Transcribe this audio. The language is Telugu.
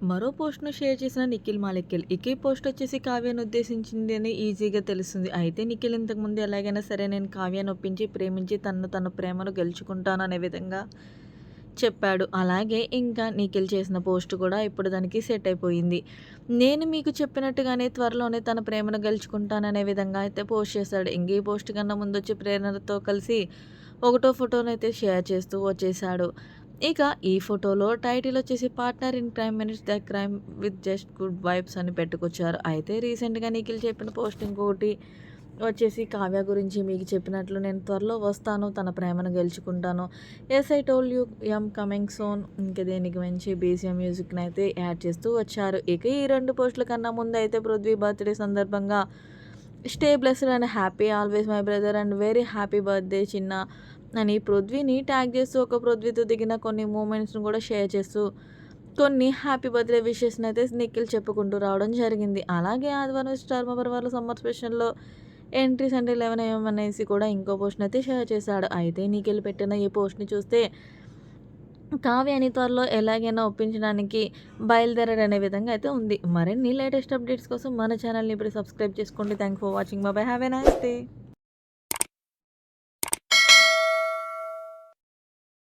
మరో పోస్ట్‌ను షేర్ చేసిన నిఖిల్ మాలిక్కిల్. ఇక పోస్ట్ వచ్చేసి కావ్యను ఉద్దేశించింది అని ఈజీగా తెలుస్తుంది. అయితే నిఖిల్ ఇంతకుముందు ఎలాగైనా సరే నేను కావ్యను ఒప్పించి, ప్రేమించి తనను తన ప్రేమను గెలుచుకుంటాను అనే విధంగా చెప్పాడు. అలాగే ఇంకా నిఖిల్ చేసిన పోస్ట్ కూడా ఇప్పుడు దానికి సెట్ అయిపోయింది. నేను మీకు చెప్పినట్టుగానే త్వరలోనే తన ప్రేమను గెలుచుకుంటాననే విధంగా అయితే పోస్ట్ చేశాడు. ఇంక ఈ పోస్ట్ కన్నా ముందు వచ్చి ప్రేరణతో కలిసి ఒకటో ఫోటోనైతే షేర్ చేస్తూ వచ్చేశాడు. ఇక ఈ ఫోటోలో టైటిల్ వచ్చేసి 'partner in crime minutes the crime with just good vibes' అని పెట్టుకొచ్చారు. అయితే రీసెంట్‌గా నిఖిల్ చెప్పిన పోస్ట్ ఇంకొకటి వచ్చేసి కావ్య గురించి మీకు చెప్పినట్లు నేను త్వరలో వస్తాను. తన ప్రేమను గెలుచుకుంటాను. Yes I told you am coming soon ఇంక దీనికి మంచి బీసీఎం మ్యూజిక్ని అయితే యాడ్ చేస్తూ వచ్చారు. ఇక ఈ రెండు పోస్టుల కన్నా ముందు అయితే పృథ్వీ బర్త్‌డే సందర్భంగా stay blessed and happy always my brother and very happy birthday చిన్న అని పృథ్వీని ట్యాగ్ చేస్తూ ఒక పృథ్వీతో దిగిన కొన్ని మూమెంట్స్‌ను కూడా షేర్ చేస్తూ కొన్ని హ్యాపీ బర్త్‌డే విషెస్‌ని అయితే నిఖిల్ చెప్పుకుంటూ రావడం జరిగింది. అలాగే ఆదివారం స్టార్ మబర్ వాళ్ళ సమ్మర్ స్పెషల్‌లో ఎంట్రీస్ అంటే 11 ఏఎం అనేసి కూడా ఇంకో పోస్ట్‌ని అయితే షేర్ చేశాడు. అయితే నిఖిల్ పెట్టిన ఈ పోస్ట్‌ని చూస్తే కావ్యని త్వరలో ఎలాగైనా ఒప్పించడానికి బయలుదేరడనే విధంగా అయితే ఉంది. మరిన్ని లేటెస్ట్ అప్డేట్స్ కోసం మన ఛానల్‌ని ఇప్పుడు సబ్స్క్రైబ్ చేసుకోండి. Thank for watching. బాబాయ్ బై. A nice day.